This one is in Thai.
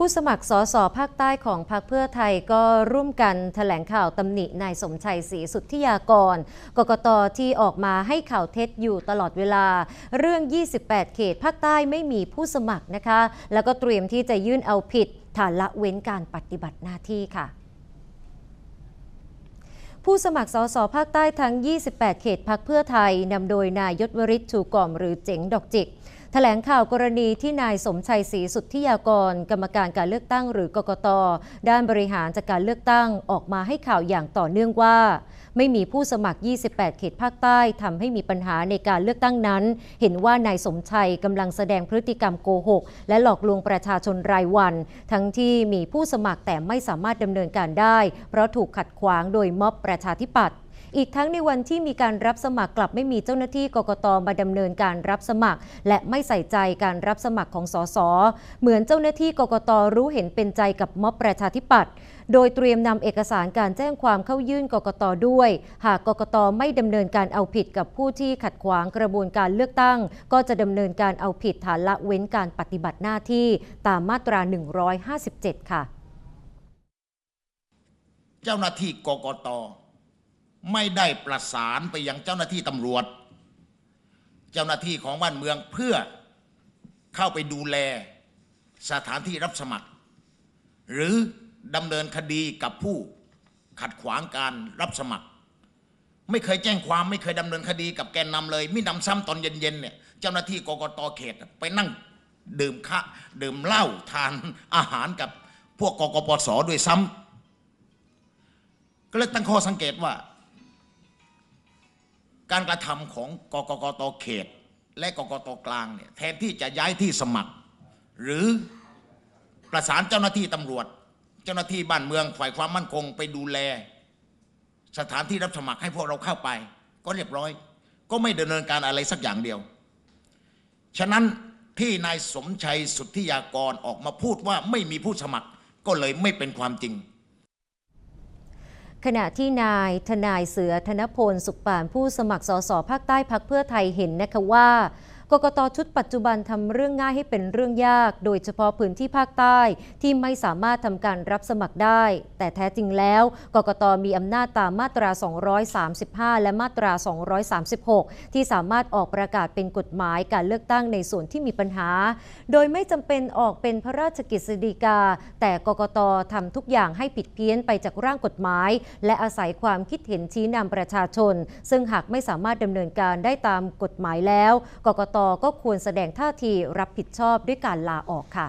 ผู้สมัครสสภาคใต้ของพรรคเพื่อไทยก็ร่วมกันแถลงข่าวตำหนินายสมชัยศรีสุทธิยากร กกตที่ออกมาให้ข่าวเท็จอยู่ตลอดเวลา เรื่อง 28 เขตภาคใต้ไม่มีผู้สมัครนะคะ แล้วก็เตรียมที่จะยื่นเอาผิด ฐานละเว้นการปฏิบัติหน้าที่ค่ะผู้สมัครสสภาคใต้ทั้ง 28 เขตพักเพื่อไทย นำโดยนายยศวริศชูก่อมหรือเจ๋งดอกจิก ถลงข่าวกรณีที่นายสมชัยศรีสุทธิยากร กรรมการการเลือกตั้งหรือกกต ด้านบริหารจากการเลือกตั้งออกมาให้ข่าวอย่างต่อเนื่องว่า ไม่มีผู้สมัคร 28 เขตภาคใต้ทำให้มีปัญหาในการเลือกตั้งนั้น เห็นว่านายสมชัยกำลังแสดงพฤติกรรมโกหก และหลอกลวงประชาชนรายวัน ทั้งที่มีผู้สมัครแต่ไม่สามารถดำเนินการได้ เพราะถูกขัดขวางโดยม็อบประชาธิปัตย์ อีกทั้งในวันที่มีการรับสมัครกลับไม่มีเจ้าหน้าที่กกตมาดำเนินการรับสมัคร และไม่ใส่ใจการรับสมัครของสสเหมือนเจ้าหน้าที่กกตรู้เห็นเป็นใจกับม็อบประชาธิปัตย์โดยเตรียมนำเอกสารการแจ้งความเข้ายื่นกกตด้วย หากกกตไม่ดำเนินการเอาผิดกับผู้ที่ขัดขวางกระบวนการเลือกตั้ง ก็จะดำเนินการเอาผิดฐานละเว้นการปฏิบัติหน้าที่ตามมาตรา 157 ค่ะ เจ้าหน้าที่กกต ไม่ได้ประสานไปยังเจ้าหน้าที่ตำรวจ เจ้าหน้าที่ของบ้านเมืองเพื่อเข้าไปดูแลสถานที่รับสมัคร หรือดำเนินคดีกับผู้ขัดขวางการรับสมัคร ไม่เคยแจ้งความไม่เคยดำเนินคดีกับแกนนำเลยมินำซ้ำตอนเย็นๆเนี่ยเจ้าหน้าที่กกตเขตไปนั่งดื่มคะดื่มเหล้าทานอาหารกับพวกกกปสด้วยซ้ำก็เลยตั้งข้อสังเกตว่า การกระทำของกกกตเขต และกกตกลางเนี่ยแทนที่จะย้ายที่สมัคร หรือประสานเจ้าหน้าที่ตำรวจ เจ้าหน้าที่บ้านเมืองฝ่ายความมั่นคงไปดูแล สถานที่รับสมัครให้พวกเราเข้าไป ก็เรียบร้อย ก็ไม่ดำเนินการอะไรสักอย่างเดียว ฉะนั้นที่นายสมชัยสุทธิยากรออกมาพูดว่าไม่มีผู้สมัครก็เลยไม่เป็นความจริง ขณะที่นายทนายเสือธนพลสุขปานผู้สมัครสสภาคใต้พักเพื่อไทยเห็นนะคะว่า กกตชุดปัจจุบันทำเรื่องง่ายให้เป็นเรื่องยาก โดยเฉพาะพื้นที่ภาคใต้ที่ไม่สามารถทำการรับสมัครได้ แต่แท้จริงแล้ว กกตมีอำนาจตามมาตรา 235 และมาตรา 236 ที่สามารถออกประกาศเป็นกฎหมายการเลือกตั้งในส่วนที่มีปัญหา โดยไม่จำเป็นออกเป็นพระราชกฤษฎีกา แต่กกตทำทุกอย่างให้ผิดเพี้ยนไปจากร่างกฎหมาย และอาศัยความคิดเห็นชี้นำประชาชน ซึ่งหากไม่สามารถดำเนินการได้ตามกฎหมายแล้ว กกตตก็ควรแสดงท่าทีรับผิดชอบด้วยการลาออกค่ะ